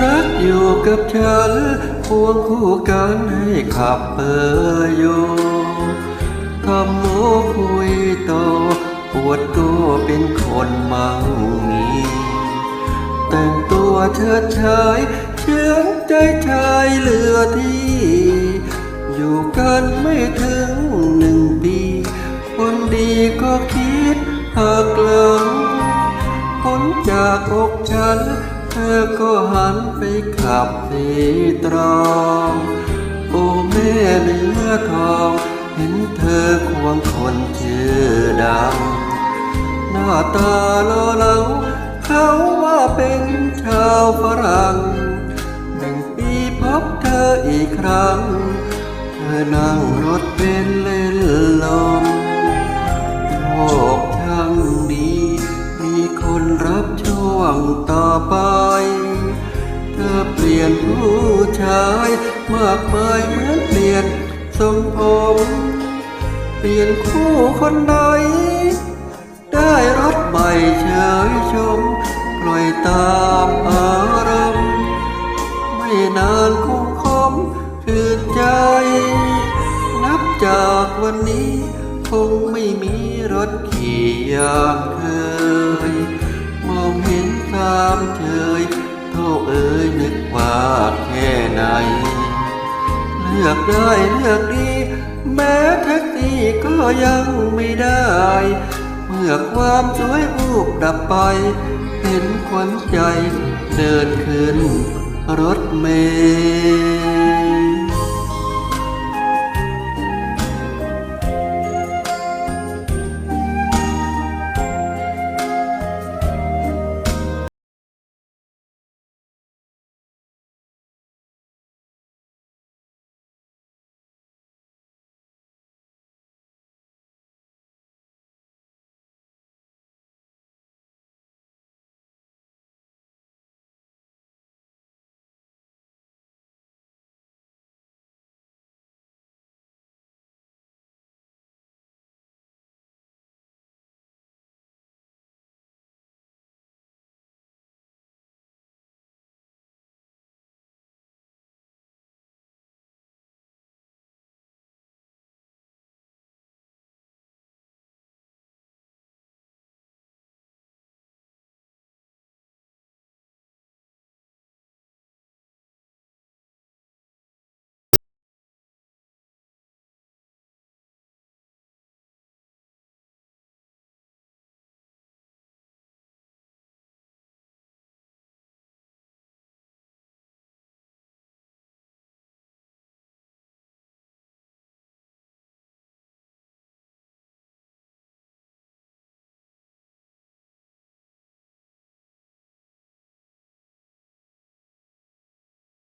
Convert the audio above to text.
รักอยู่กับฉันควงคู่กันให้ขับเปอโยทำโมคุยโตปวดตัวเป็นคนมั่งมีแต่งตัวเชิดชายเชื่องใจชายเหลือที่ อยู่กันไม่ถึงหนึ่งปี คนดีก็คิดหักหลังพ้นจากอกฉัน เธอก็หันไปขับสีตรอง โอ้แม่เนื้อทอง เห็นเธอควงคนชื่อดังหน้าตาโลอเหลาเขาว่าเป็นชาวฝรั่งหนึ่งปีพบเธออีกครั้ง เธอนั่งรถเป็นเล่นลม เปลี่ยนผู้ชายมากมายเหมือนเปลี่ยนทรงผมเปลี่ยนคู่คนใดได้รถใหม่เฉยชม ปล่อยตามอารมณ์ ไม่นานคงคมคืนใจ นับจากวันนี้ คงไม่มีรถขี่อย่างเคย มองเห็นตามเฉย โทษเอ้ยนึกว่าแค่ไหน เลือกได้เลือกดี แม้แท็กซี่ก็ยังไม่ได้ เมื่อความสวยรูปดับไป เห็นขวัญใจเดินขึ้นรถเมล์